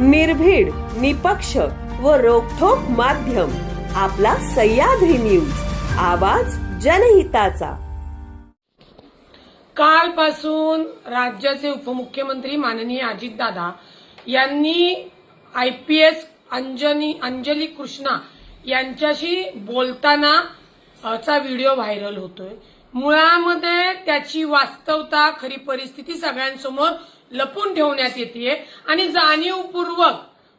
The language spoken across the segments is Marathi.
निर्भीड निपक्ष व रोखोक माध्यम. आपला सह्याद्री न्यूज. आवाज जनहिताचा. कालपासून राज्याचे उपमुख्यमंत्री माननीय अजितदादा यांनी I P S Anjani Anjali Krishna यांच्याशी बोलताना चा व्हिडिओ व्हायरल होतोय. मुळामध्ये त्याची वास्तवता खरी परिस्थिती सगळ्यांसमोर लपून ठेवण्यात येते आणि जाणीवपूर्वक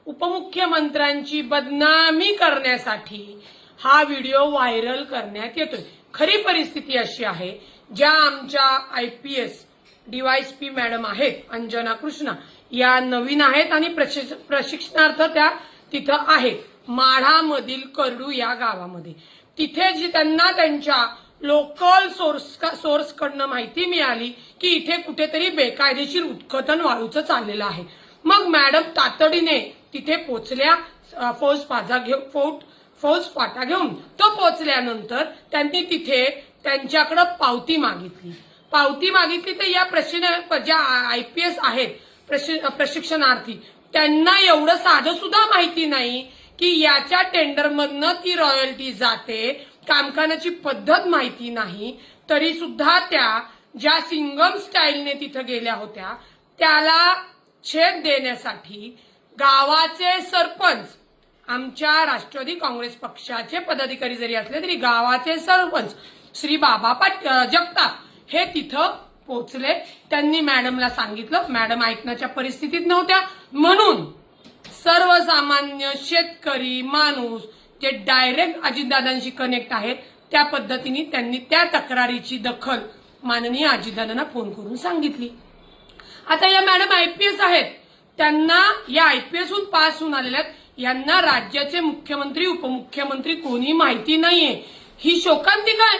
उपमुख्यमंत्र्यांची बदनामी करण्यासाठी हा व्हिडिओ व्हायरल करण्यात येतोय. खरी परिस्थिती अशी आहे ज्या आमच्या I P S DYSP madam आहेत अंजना कृष्णा. या नवीन आहेत आणि प्रशिक्ष- प्रशिक्षणार्थ त्या तिथं आहेत. माढामधील करडू या गावामध्ये. तिथे जी त्यांना त्यांच्या लोकल सोर्स सोर्स कडनं माहिती मिळाली की इथे कुठेतरी बेकायदेशीर उत्खनन वाळूचं चाललेलं आहे. मग मॅडम तातडीने तिथे पोचल्या फौज फाजा घेऊन फोट फौज फाटा घेऊन तो पोचल्यानंतर त्यांनी तिथे त्यांच्याकडे पावती मागितली. पावती मागितली तर या प्रशिक्षण ज्या आय पी एस आहेत प्रशिक्षणार्थी त्यांना एवढं साधं सुद्धा माहिती नाही की याच्या टेंडरमधनं ती रॉयल्टी जाते कामकानाची पद्धत माहिती नाही तरी सुद्धा त्या ज्या सिंगम स्टाईलने तिथं गेल्या होत्या त्याला छेद देण्यासाठी गावाचे सरपंच आमच्या राष्ट्रवादी काँग्रेस पक्षाचे पदाधिकारी जरी असले तरी गावाचे सरपंच श्री बाबा पाट जगताप हे तिथं पोहोचले. त्यांनी मॅडमला सांगितलं मॅडम ऐकण्याच्या परिस्थितीत नव्हत्या. म्हणून सर्वसामान्य शेतकरी माणूस जे डायरेक्ट अजितदादांशी कनेक्ट आहेत त्या पद्धतीने त्यांनी त्या तक्रारीची दखल माननीय अजितदादांना फोन करून सांगितली. आता या मॅडम आयपीएस आहेत. त्यांना या आयपीएसहून पास होऊन आलेल्या आहेत. यांना राज्याचे मुख्यमंत्री उपमुख्यमंत्री कोणी माहिती नाहीये. ही शोकांतिका आहे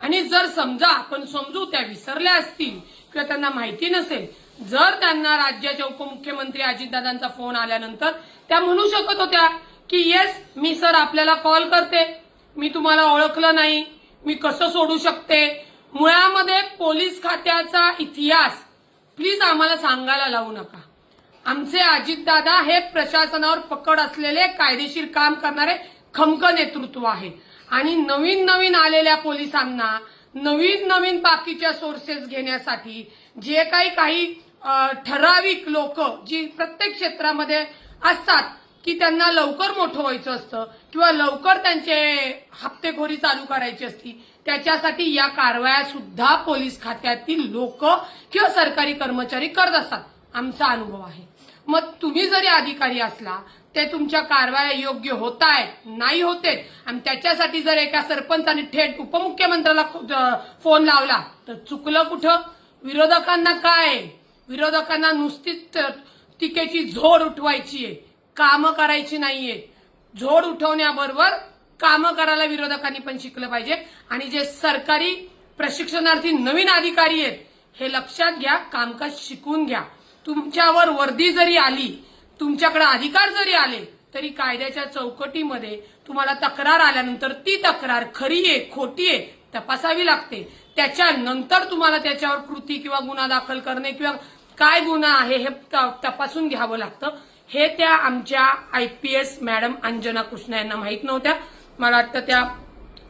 आणि जर समजा आपण समजू त्या विसरल्या असतील किंवा त्यांना माहिती नसेल जर त्यांना राज्याच्या उपमुख्यमंत्री अजितदादांचा फोन आल्यानंतर त्या म्हणू शकत होत्या. की येस मी सर आपल्याला कॉल करते. मी तुम्हाला ओळखलं नाही. मी कसं सोडू शकते? मुळामध्ये पोलीस खात्याचा इतिहास. प्लीज आम्हाला सांगायला लावू नका. आमचे अजितदादा हे प्रशासनावर पकड असलेले कायदेशीर काम करणारे खमक नेतृत्व आहे. आणि नवीन नवीन आलेल्या पोलिसांना नवीन नवीन बाकीच्या सोर्सेस घेण्यासाठी जे काही काही ठराविक लोक जी प्रत्येक क्षेत्रामध्ये असतात की त्यांना लवकर मोठं व्हायचं असतं किंवा लवकर त्यांचे हप्तेखोरी चालू करायची असती त्याच्यासाठी या कारवाया सुद्धा पोलीस खात्यातील लोक किंवा सरकारी कर्मचारी करत असतात. आमचा अनुभव आहे. मग तुम्ही जरी अधिकारी असला ते तुमच्या कारवाया योग्य होत आहेत नाही होते आणि त्याच्यासाठी जर एका सरपंचाने थेट उपमुख्यमंत्र्याला फोन लावला तर चुकलं कुठं? विरोधकांना काय? विरोधकांना नुसतीच टीकेची झोड उठवायची आहे. कामं करायची नाहीये. झोड उठवण्याबरोबर कामं करायला विरोधकांनी पण शिकलं पाहिजे. आणि जे सरकारी प्रशिक्षणार्थी नवीन अधिकारी आहेत हे लक्षात घ्या कामकाज शिकून घ्या. तुमच्यावर वर्दी जरी आली तुमच्याकडे अधिकार जरी आले तरी कायद्याच्या चौकटीमध्ये तुम्हाला तक्रार आल्यानंतर ती तक्रार खरी आहे खोटी आहे तपासावी लागते. त्याच्यानंतर तुम्हाला त्याच्यावर कृती किंवा गुन्हा दाखल करणे किंवा काय गुन्हा आहे हे तपासून घ्यावं लागतं. हे त्या आमच्या I P S madam Anjana Krishna यांना माहीत नव्हत्या. मला वाटतं त्या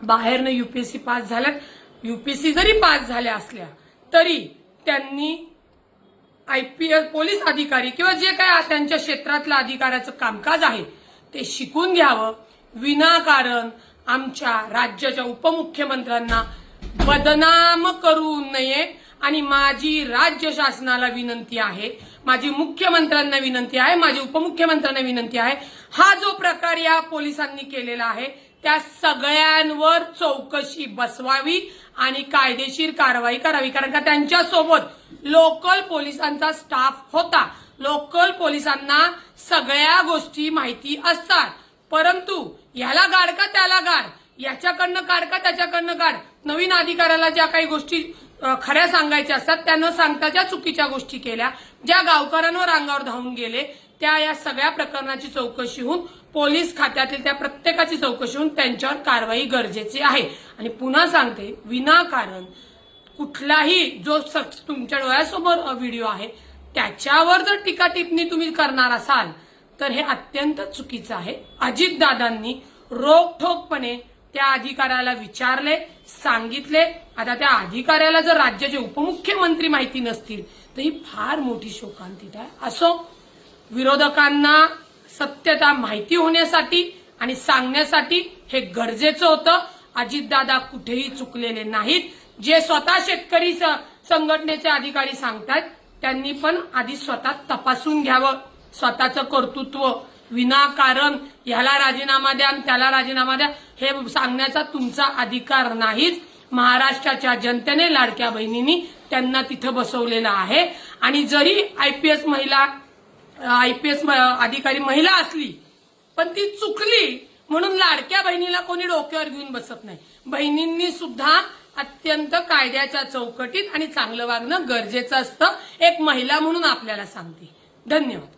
बाहेरनं युपीएससी पास झाल्यात. युपीएससी जरी पास झाल्या असल्या तरी त्यांनी आयपीएल पोलीस अधिकारी किंवा जे काय त्यांच्या क्षेत्रातलं अधिकाऱ्याचं कामकाज आहे ते शिकून घ्यावं. विनाकारण आमच्या राज्याच्या उपमुख्यमंत्र्यांना बदनाम करू नये. आणि माझी राज्य शासनाला विनंती आहे माझी मुख्यमंत्र्यांना विनंती आहे माझी उपमुख्यमंत्र्यांना विनंती आहे. हा जो प्रकार या पोलिसांनी केलेला आहे त्या सगळ्यांवर चौकशी बसवावी आणि कायदेशीर कारवाई करावी. कारण का त्यांच्यासोबत लोकल पोलिसांचा स्टाफ होता. लोकल पोलिसांना सगळ्या गोष्टी माहिती असतात. परंतु याला गाड का त्याला गाड? याच्याकडनं काढ का त्याच्याकडनं काढ? नवीन अधिकाऱ्याला ज्या काही गोष्टी खऱ्या सांगायच्या असतात त्या न सांगता ज्या चुकीच्या गोष्टी केल्या. ज्या गावकऱ्यांवर अंगावर धावून गेले त्या या सगळ्या प्रकरणाची चौकशी होऊन पोलीस खात्यातील त्या प्रत्येकाची चौकशी होऊन त्यांच्यावर कारवाई गरजेची आहे. आणि पुन्हा सांगते विनाकारण कुठलाही जो तुमच्या डोळ्यासमोर व्हिडिओ आहे त्याच्यावर जर टीका टिप्पणी तुम्ही करणार असाल तर हे अत्यंत चुकीचं आहे. अजितदादांनी रोखठोकपणे त्या अधिकाऱ्याला विचारले सांगितले. आता त्या अधिकाऱ्याला जर राज्याचे उपमुख्यमंत्री माहिती नसतील तर ही फार मोठी शोकांतिका आहे असो विरोधकांना सत्यता माहिती होण्यासाठी आणि सांगण्यासाठी हे गरजेचं होतं. अजितदादा कुठेही चुकलेले नाहीत. जे स्वतः शेतकरी संघटनेचे अधिकारी सांगतात त्यांनी पण आधी स्वतः तपासून घ्यावं. स्वतःचं कर्तृत्व विनाकारण ह्याला राजीनामा द्या आणि त्याला राजीनामा द्या हे सांगण्याचा तुमचा अधिकार नाहीच. महाराष्ट्राच्या जनतेने लाडक्या बहिणींनी त्यांना तिथं बसवलेलं आहे. आणि जरी आयपीएस महिला आयपीएस अधिकारी महिला असली पण ती चुकली म्हणून लाडक्या बहिणीला कोणी डोक्यावर घेऊन बसत नाही. बहिणींनी सुद्धा अत्यंत कायद्याच्या चौकटीत आणि चांगलं वागणं गरजेचं असतं एक महिला म्हणून आपल्याला सांगते. धन्यवाद.